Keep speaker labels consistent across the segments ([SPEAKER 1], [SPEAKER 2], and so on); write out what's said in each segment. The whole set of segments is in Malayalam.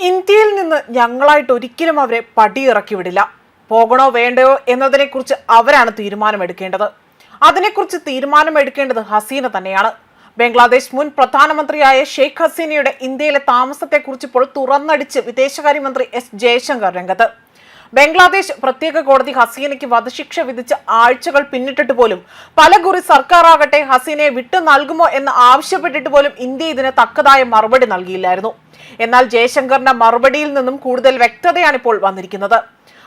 [SPEAKER 1] ഇന്ത്യയിൽ നിന്ന് ഞങ്ങളായിട്ട് ഒരിക്കലും അവരെ പടിയിറക്കി വിടില്ല പോകണോ വേണ്ടയോ എന്നതിനെക്കുറിച്ച് അവരാണ് തീരുമാനമെടുക്കേണ്ടത്. അതിനെക്കുറിച്ച് തീരുമാനമെടുക്കേണ്ടത് ഹസീന തന്നെയാണ്. ബംഗ്ലാദേശ് മുൻ പ്രധാനമന്ത്രിയായ ഷെയ്ഖ് ഹസീനയുടെ ഇന്ത്യയിലെ താമസത്തെക്കുറിച്ച് ഇപ്പോൾ തുറന്നടിച്ച് വിദേശകാര്യമന്ത്രി എസ് ജയശങ്കർ രംഗത്ത്. ബംഗ്ലാദേശ് പ്രത്യേക കോടതി ഹസീനയ്ക്ക് വധശിക്ഷ വിധിച്ച ആഴ്ചകൾ പിന്നിട്ടിട്ട് പോലും പലകുറി സർക്കാർ ആകട്ടെ ഹസീനയെ വിട്ടു നൽകുമോ എന്ന് ആവശ്യപ്പെട്ടിട്ട് പോലും ഇന്ത്യ ഇതിന് തക്കതായ മറുപടി നൽകിയില്ലായിരുന്നു. എന്നാൽ ജയശങ്കറിന്റെ മറുപടിയിൽ നിന്നും കൂടുതൽ വ്യക്തതയാണ് ഇപ്പോൾ വന്നിരിക്കുന്നത്.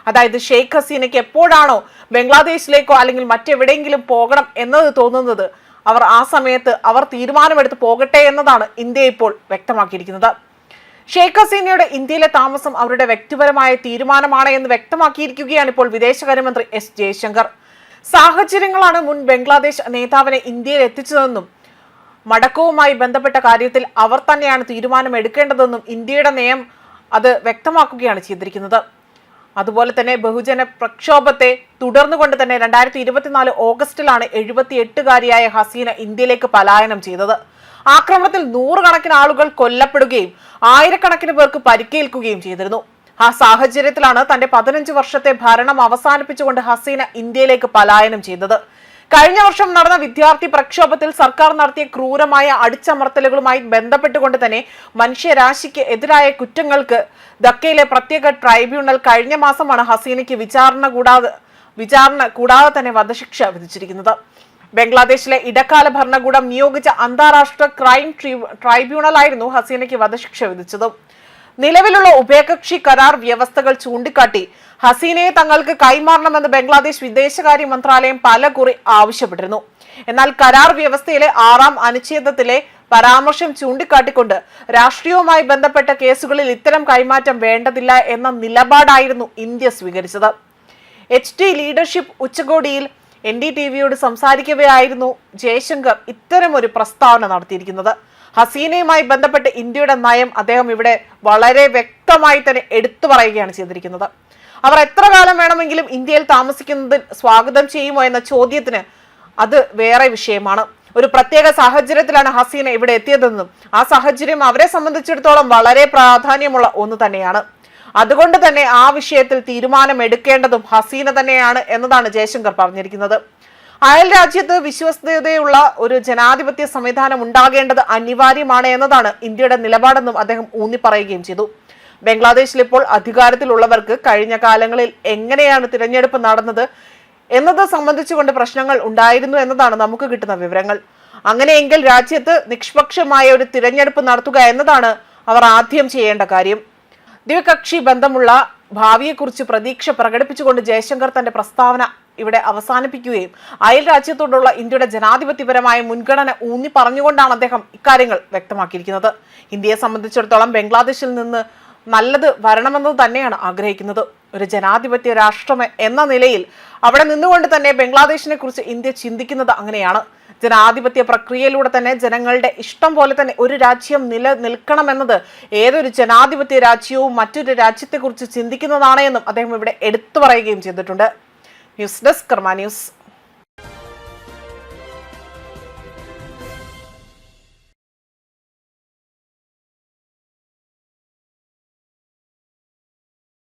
[SPEAKER 1] അതായത് ഷെയ്ഖ് ഹസീനയ്ക്ക് എപ്പോഴാണോ ബംഗ്ലാദേശിലേക്കോ അല്ലെങ്കിൽ മറ്റെവിടെയെങ്കിലും പോകണം എന്നത് തോന്നുന്നത് അവർ ആ സമയത്ത് അവർ തീരുമാനമെടുത്ത് പോകട്ടെ എന്നതാണ് ഇന്ത്യ ഇപ്പോൾ വ്യക്തമാക്കിയിരിക്കുന്നത്. ഷെയ്ഖ് ഹസീനയുടെ ഇന്ത്യയിലെ താമസം അവരുടെ വ്യക്തിപരമായ തീരുമാനമാണ് എന്ന് വ്യക്തമാക്കിയിരിക്കുകയാണ് ഇപ്പോൾ വിദേശകാര്യമന്ത്രി എസ് ജയശങ്കർ. സാഹചര്യങ്ങളാണ് മുൻ ബംഗ്ലാദേശ് നേതാവിനെ ഇന്ത്യയിൽ എത്തിച്ചതെന്നും മടക്കവുമായി ബന്ധപ്പെട്ട കാര്യത്തിൽ അവർ തന്നെയാണ് തീരുമാനം എടുക്കേണ്ടതെന്നും ഇന്ത്യയുടെ നയം അത് വ്യക്തമാക്കുകയാണ് ചെയ്തിരിക്കുന്നത്. അതുപോലെ തന്നെ ബഹുജന പ്രക്ഷോഭത്തെ തുടർന്നുകൊണ്ട് തന്നെ രണ്ടായിരത്തി ഇരുപത്തിനാല് ഓഗസ്റ്റിലാണ് എഴുപത്തി എട്ടുകാരിയായ ഹസീന ഇന്ത്യയിലേക്ക് പലായനം ചെയ്തത്. ആക്രമണത്തിൽ നൂറുകണക്കിന് ആളുകൾ കൊല്ലപ്പെടുകയും ആയിരക്കണക്കിന് പേർക്ക് പരിക്കേൽക്കുകയും ചെയ്തിരുന്നു. ആ സാഹചര്യത്തിലാണ് തന്റെ പതിനഞ്ച് വർഷത്തെ ഭരണം അവസാനിപ്പിച്ചുകൊണ്ട് ഹസീന ഇന്ത്യയിലേക്ക് പലായനം ചെയ്തത്. കഴിഞ്ഞ വർഷം നടന്ന വിദ്യാർത്ഥി പ്രക്ഷോഭത്തിൽ സർക്കാർ നടത്തിയ ക്രൂരമായ അടിച്ചമർത്തലുകളുമായി ബന്ധപ്പെട്ടുകൊണ്ട് തന്നെ മനുഷ്യരാശിക്ക് എതിരായ കുറ്റങ്ങൾക്ക് ധക്കയിലെ പ്രത്യേക ട്രൈബ്യൂണൽ കഴിഞ്ഞ മാസമാണ് ഹസീനയ്ക്ക് വിചാരണ കൂടാതെ വിചാരണ കൂടാതെ തന്നെ വധശിക്ഷ വിധിച്ചിരിക്കുന്നത്. ബംഗ്ലാദേശിലെ ഇടക്കാല ഭരണകൂടം നിയോഗിച്ച അന്താരാഷ്ട്ര ക്രൈം ട്രൈബ്യൂണൽ ആയിരുന്നു ഹസീനയ്ക്ക് വധശിക്ഷ വിധിച്ചത്. നിലവിലുള്ള ഉഭയകക്ഷി കരാർ വ്യവസ്ഥകൾ ചൂണ്ടിക്കാട്ടി ഹസീനയെ തങ്ങൾക്ക് കൈമാറണമെന്ന് ബംഗ്ലാദേശ് വിദേശകാര്യ മന്ത്രാലയം പലകുറി ആവശ്യപ്പെട്ടിരുന്നു. എന്നാൽ കരാർ വ്യവസ്ഥയിലെ ആറാം അനുച്ഛേദത്തിലെ പരാമർശം ചൂണ്ടിക്കാട്ടിക്കൊണ്ട് രാഷ്ട്രീയവുമായി ബന്ധപ്പെട്ട കേസുകളിൽ ഇത്തരം കൈമാറ്റം വേണ്ടതില്ല എന്ന നിലപാടായിരുന്നു ഇന്ത്യ സ്വീകരിച്ചത്. എച്ച് ഡി ലീഡർഷിപ്പ് ഉച്ചകോടിയിൽ എൻ ഡി ടി വിയോട് സംസാരിക്കവെയായിരുന്നു ജയശങ്കർ ഇത്തരമൊരു പ്രസ്താവന നടത്തിയിരിക്കുന്നത്. ഹസീനയുമായി ബന്ധപ്പെട്ട് ഇന്ത്യയുടെ നയം അദ്ദേഹം ഇവിടെ വളരെ വ്യക്തമായി തന്നെ എടുത്തു പറയുകയാണ് ചെയ്തിരിക്കുന്നത്. അവർ എത്ര കാലം വേണമെങ്കിലും ഇന്ത്യയിൽ താമസിക്കുന്നതിൽ സ്വാഗതം ചെയ്യുമോ എന്ന ചോദ്യത്തിന് അത് വേറെ വിഷയമാണ്. ഒരു പ്രത്യേക സാഹചര്യത്തിലാണ് ഹസീന ഇവിടെ എത്തിയതെന്നും ആ സാഹചര്യം അവരെ സംബന്ധിച്ചിടത്തോളം വളരെ പ്രാധാന്യമുള്ള ഒന്ന് തന്നെയാണ്. അതുകൊണ്ട് തന്നെ ആ വിഷയത്തിൽ തീരുമാനമെടുക്കേണ്ടതും ഹസീന തന്നെയാണ് എന്നതാണ് ജയശങ്കർ പറഞ്ഞിരിക്കുന്നത്. അയൽ രാജ്യത്ത് വിശ്വസ്തതയുള്ള ഒരു ജനാധിപത്യ സംവിധാനം ഉണ്ടാകേണ്ടത് അനിവാര്യമാണ് എന്നതാണ് ഇന്ത്യയുടെ നിലപാടെന്നും അദ്ദേഹം ഊന്നിപ്പറയുകയും ചെയ്തു. ബംഗ്ലാദേശിൽ ഇപ്പോൾ അധികാരത്തിലുള്ളവർക്ക് കഴിഞ്ഞ കാലങ്ങളിൽ എങ്ങനെയാണ് തിരഞ്ഞെടുപ്പ് നടന്നത് എന്നത് സംബന്ധിച്ചുകൊണ്ട് പ്രശ്നങ്ങൾ ഉണ്ടായിരുന്നു എന്നതാണ് നമുക്ക് കിട്ടുന്ന വിവരങ്ങൾ. അങ്ങനെയെങ്കിൽ രാജ്യത്ത് നിഷ്പക്ഷമായ ഒരു തിരഞ്ഞെടുപ്പ് നടത്തുക എന്നതാണ് അവർ ആദ്യം ചെയ്യേണ്ട കാര്യം. ദ്വികക്ഷി ബന്ധമുള്ള ഭാവിയെക്കുറിച്ച് പ്രതീക്ഷ പ്രകടിപ്പിച്ചുകൊണ്ട് ജയശങ്കർ തന്റെ പ്രസ്താവന ഇവിടെ അവസാനിപ്പിക്കുകയും. അയൽ രാജ്യത്തോടുള്ള ഇന്ത്യയുടെ ജനാധിപത്യപരമായ മുൻഗണന ഊന്നി പറഞ്ഞുകൊണ്ടാണ് അദ്ദേഹം ഇക്കാര്യങ്ങൾ വ്യക്തമാക്കിയിരിക്കുന്നത്. ഇന്ത്യയെ സംബന്ധിച്ചിടത്തോളം ബംഗ്ലാദേശിൽ നിന്ന് നല്ലത് വരണമെന്നത് തന്നെയാണ് ആഗ്രഹിക്കുന്നത്. ഒരു ജനാധിപത്യ രാഷ്ട്രം എന്ന നിലയിൽ അവിടെ നിന്നുകൊണ്ട് തന്നെ ബംഗ്ലാദേശിനെ കുറിച്ച് ഇന്ത്യ ചിന്തിക്കുന്നത് അങ്ങനെയാണ്. ജനാധിപത്യ പ്രക്രിയയിലൂടെ തന്നെ ജനങ്ങളുടെ ഇഷ്ടം പോലെ തന്നെ ഒരു രാജ്യം നിലനിൽക്കണമെന്നത് ഏതൊരു ജനാധിപത്യ രാജ്യവും മറ്റൊരു രാജ്യത്തെക്കുറിച്ച് ചിന്തിക്കുന്നതാണ് എന്നും അദ്ദേഹം ഇവിടെ എടുത്തു പറയുകയും ചെയ്തിട്ടുണ്ട്. ന്യൂസ് ഡെസ്ക് കർമ്മ ന്യൂസ്